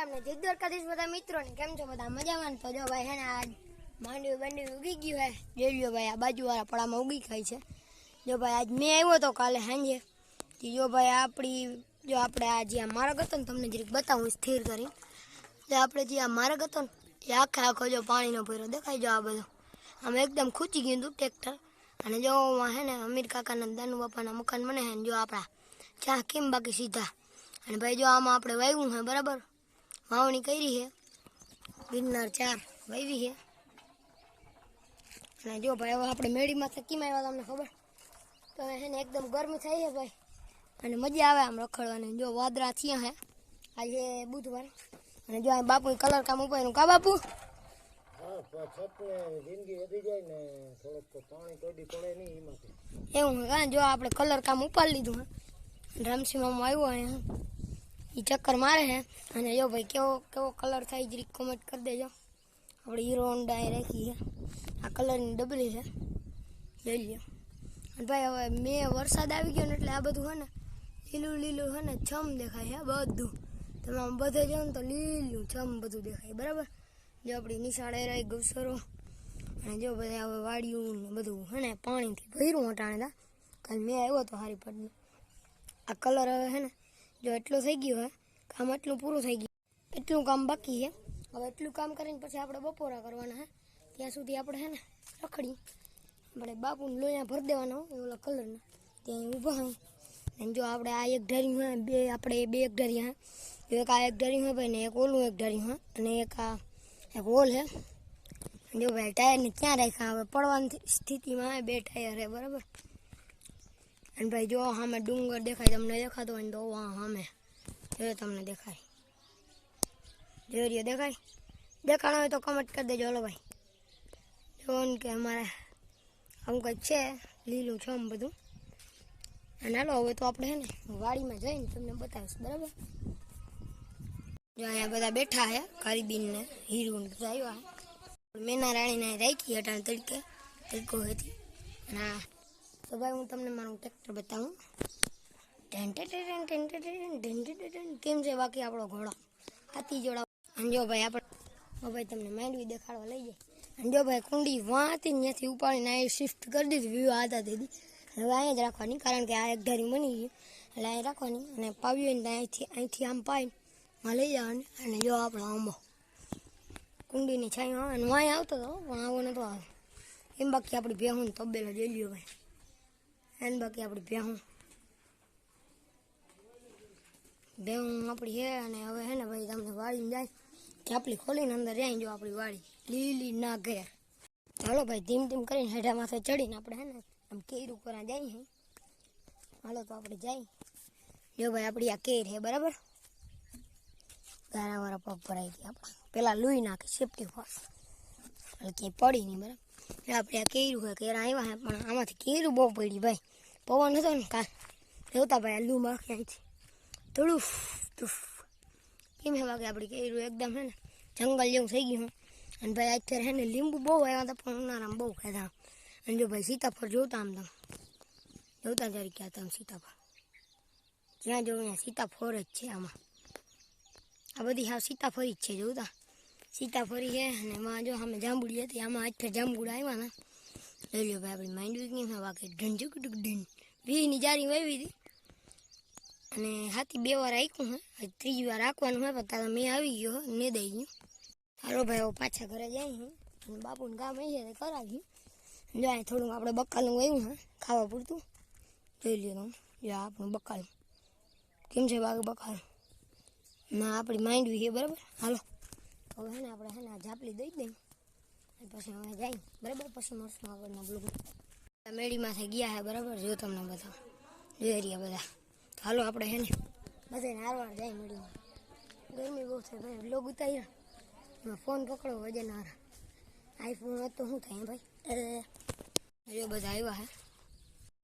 સીતારામ ને જય દ્વારકાધીશ બધા મિત્રો ને કેમ છો? બધા મજામાં? તો જો ભાઈ હે ને આજ માંડવી બંડવી ઉગી ગયું હે. જોઈ ભાઈ, આ બાજુવાળા પડામાં ઉગી ખાય છે. જો ભાઈ, આજ મેં આવ્યો તો કાલે સાંજે. જો ભાઈ, આપણી, જો આપણે આ જે આ માર્ગ હતો ને, તમને જરીક બતાવું સ્થિર કરી તો આપણે જે આ માર્ગ હતો ને, એ આખે આખો જો પાણીનો ભર્યો. દેખાય જો આ બધો. આમ એકદમ ખૂચી ગયું હતું ટ્રેક્ટર. અને જો હે ને, અમીર કાકાના દાનુ બાપાના મકાન બને હે ને, જો આપણા ચા કેમ બાકી સીધા? અને ભાઈ, જો આમાં આપણે વાવ્યું હોય બરાબર? વાવણી કરી છે. ગિરનાર ચાર વાવી છે. અને જો ભાઈ હવે આપણે મેળીમાં થકીમાં આવ્યા તમને ખબર? તો હે ને એકદમ ગરમી થઈ છે ભાઈ. અને મજા આવે આમ રખડવાની. જો વાદરા થયા હે. આજે બુધવાર. અને જો આ બાપુ કલર કામ ઉપાયનું કા બાપુ? એવું જો આપણે કલર કામ ઉપાડી લીધું હે. રામસીમામાં આવ્યો અહીંયા. એ ચક્કર મારે છે અને જો ભાઈ, કેવો કેવો કલર થાય જરીક કોમેન્ટ કરી દેજો. આપણે હીરો હોન્ડા એ રાખી છે. આ કલરની ડબલી છે. લઈ લ્યો. અને ભાઈ, હવે મેં વરસાદ આવી ગયો ને એટલે આ બધું છે ને, લીલું લીલું છે ને, છમ દેખાય છે બધું. તમે આમ બધે જાઓ ને તો લીલું, છમ બધું દેખાય. બરાબર? જો આપણી નિશાળે રહી ગૌસરો. અને જો બધા હવે વાડિયું ને બધું હે ને, પાણીથી ભર્યું હટાણે કાલે મેં આવ્યો તો હારી પડને આ કલર હવે હે ને જો એટલું થઈ ગયું, હે? કામ એટલું પૂરું થઈ ગયું. એટલું કામ બાકી છે. હવે એટલું કામ કરીને પછી આપણે બપોરા કરવાના, હે? ત્યાં સુધી આપણે, હે ને રખડી આપણે બાપુને લોહીના ભરી દેવાના હોય ઓલા કલરના ત્યાં ઊભા હોય અને જો આપણે આ એક ઢારી હોય, બે, આપણે બે એક ઢારી હા? એક આ એક ઢારી હોય ભાઈ, ને એક ઓલું એક ઢારી હોય અને એક આ એક હોલ, હે? જો ભાઈ, ટાયરને ક્યાં રાખ્યા? હવે પડવાની સ્થિતિમાં બે ટાયર હે બરાબર? અને ભાઈ, જો સામે ડુંગર દેખાય, તમને દેખાતો હોય ને તો વાહ, સામે. જો તમને દેખાય. જોઈ રહ્યો દેખાય? દેખાણો હોય તો કમેન્ટ કરી દેજો, હલો ભાઈ. જો ને કે અમારે આવું કંઈક છે, લીલું છે આમ બધું. અને હાલો, હવે તો આપણે હે ને વાડીમાં જઈને તમને બતાવીશ, બરાબર? જો અહીંયા બધા બેઠા છે કારીબીન ને હીરો બધા આવ્યા મેના રાણીને રાખી હટાણ તરીકે તરીકો હતી. અને तो भाई हूँ तमने मारो ट्रेक्टर बताऊँ टेंटेटेन टेंटेटेन टेंटेटेन केम से बाकी आप घोड़ा हाथी जोड़ा अंजो भाई आप भाई तमने माइंड भी देखाड़ लई जाए अंजो भाई कूंडी वहाँ थी अँ थी उपाड़ी ना शिफ्ट कर दी थी व्यू आता दे दी हमें अँ रखा कारण कि आ एक घर मनी गई हमें अँ रखा पाए थी अँ थी आम पाए मैं लई जाने जो आप आंबो कूंडी ने छाई वहाँ आता वहाँ आने तो आम बाकी आप भेहू तब्बेल એમ બાકી આપણી ભેહું ભેહું આપણી છે અને હવે હે ને ભાઈ તમને વાળીને જાય ચાપલી ખોલીને અંદર જાય જો આપણી વાડી લીલી ના ઘેર ચાલો ભાઈ ધીમ ધીમ કરીને હેઠા માથે ચડીને આપણે હે ને આમ કેરું કરવા જઈએ હાલો તો આપણે જાય જો ભાઈ આપણી આ કેર છે બરાબર ગારાવાળા પગ ભરાઈ ગયા આપણા પેલા લૂઈ નાખે સેફટી ફર્સ્ટ એટલે ક્યાંય પડી નહીં બરાબર એટલે આપણે આ કેરું હોય કેરા આવ્યા હે પણ આમાંથી કેરું બહુ પડી ભાઈ પવન હતો ને કાલ. જોતા ભાઈ લૂ માખી અહીંથી થોડું તુફ કેમ વાગે આપણે કેરું એકદમ હે ને, જંગલ જેવું થઈ ગયું અને ભાઈ અત્યારે હે ને લીંબુ બહુ આવ્યા હતા, પણ ઉનાળામાં બહુ ખાધા. અને જો ભાઈ સીતાફળ જોતા આમ તમે. જોતા જરી ક્યાં તમે સીતાફળ. જ્યાં જોઉં ત્યાં સીતાફળ જ છે આમાં. આ બધી હા સીતાફળી જ છે, જોતા. સીતાફળી છે અને એમાં જો અમે જાંબુડી હતી, આમાં આઠ જાંબુડા આવ્યા ને. લઈ લ્યો ભાઈ આપણી માઇન્ડ વીક નહીં વાકે ઢંજુક ડુક ઢીન વીની જારી વાવી હતી અને હાથી બે વાર આખ્યું હે હજી ત્રીજી વાર રાખવાનું હોય પણ તારા મેં આવી ગયો હે, મેં દઈ ગયું હાલો ભાઈ હવે પાછા ઘરે જાય હું અને બાપુને કામ આવી છે તે કરાવ્યું જો અહીં થોડુંક આપણે બકાલું વાવ્યું હે ખાવા પૂરતું જોઈ લ્યો તમે જો આ આપણું બકાલું કેમ છે બાકી બકાલું ના આપણી માંડવી છે બરાબર હાલો હવે હે ને આપણે હે ને આ ઝાપલી દઈ દઈએ અને પછી હવે જાય બરાબર પછી મળશું આગળના બ્લોગમાં મેળીમાંથી ગયા હે બરાબર જો તમને બધા જોઈ રહ્યા બધા તો હાલો આપણે હે ને બધાને હારવાર જાય મેળીમાં ગરમી બહુ થાય ભાઈ બ્લોગ ઉતાર્યા એમાં ફોન પકડો વજન હારા આઈફોન હોત તો શું થાય ભાઈ એ જો બધા આવ્યા હે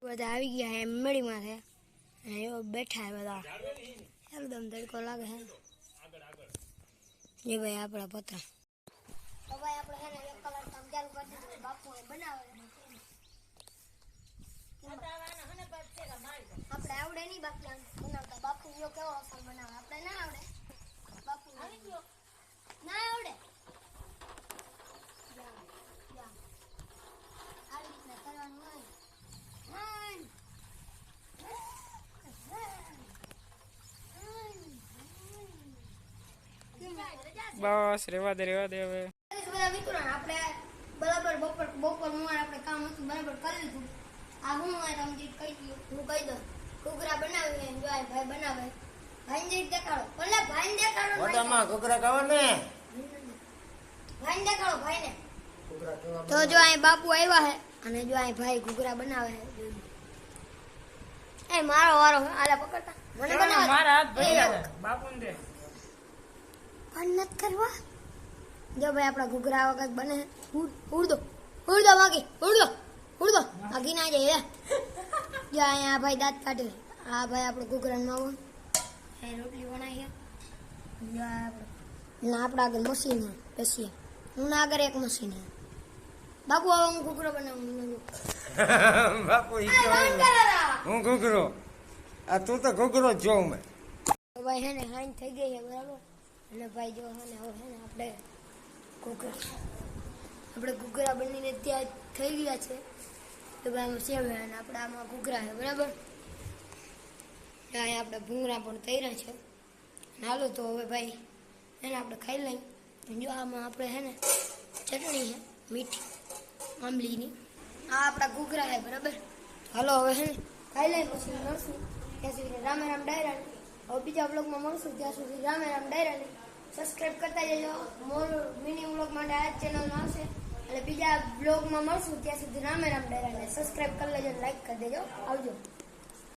બધા આવી ગયા હે મેળીમાં છે અને એવો બેઠા હે બધા એકદમ તડકો લાગે હે એ ભાઈ આપણા પતરા આપણે આવડે નહીં બાકી આમ બનાવતા બાપુ ગયો કેવો અસલ બનાવે આપણે ના આવડે બાપુ આવી ગયો ના આવડે આવી રીતના કરવાનું હોય બસ રેવા દે રેવા દે હવે આપણે બરાબર બપોર બપોર હું આપણે કામ હતું બરાબર કરી લીધું આ હું તમને કહી ઘૂઘરા બનાવી હોય જો આ ભાઈ બનાવે. ભાઈને દેખાડો. ભલે ભાઈને દેખાડો. મોટામાં ઘૂઘરા ખાવા ને. ભાઈને દેખાડો ભાઈને. તો જો અહીં બાપુ આવ્યા હે અને જો અહીં ભાઈ ઘૂઘરા બનાવે હે એ મારો વારો. આલા પકડતા. મને બનાવ. મારા હાથ ગયા બાપુ દે. પણ નથી કરવા? જો ભાઈ આપણા ઘૂઘરા વખત બને ઉડ ઉડદો. ઉડદો વાગી ઉડદો ઉડદો. વાગી ના જાય જો અહીંયા આ ભાઈ દાંત કાઢે આ ભાઈ આપણે ઘૂઘરા આવો. એ રોટલી બનાવી છે જો આ ના આપણા આગળ મશીન છે બેસીએ હું ના આગળ એક મશીન બાપુ હવે હું ઘૂઘરો બનાવું બાપુ. હું ઘૂઘરો. આ તું તો ઘૂઘરો જ જોઉં મેં. ભાઈ હે ને હાઈન થઈ ગઈ છે બરાબર? અને ભાઈ જો હે ને હવે હે ને આપણે ઘૂઘરા. આપણે ઘૂઘરા બનીને ત્યાં થઈ ગયા છે. તો ભાઈ આમાં સેવ અને આપણે આમાં ઘૂઘરા છે બરાબર? અહીંયા આપણે ભૂંગળા પણ તૈયાર છે અને હાલો તો હવે ભાઈ એને આપણે ખાઈ લઈ જો આમાં આપણે હે ને ચટણી છે મીઠી આંબલીની આ આપણા ઘૂઘરા છે બરાબર હાલો હવે હે ને ખાઈ લઈ પછી મળશું ત્યાં સુધી રામે રામ ડાયરા હવે બીજા બ્લોગમાં મળશું ત્યાં સુધી રામે રામ ડાયરાને સબસ્ક્રાઇબ કરતા જજો મોર મિની બ્લોગ માટે આ જ ચેનલમાં આવશે અને બીજા બ્લોગમાં મળશું ત્યાં સુધી રામે રામ ડાયરાને સબસ્ક્રાઇબ કરી લેજો લાઈક કરી દેજો આવજો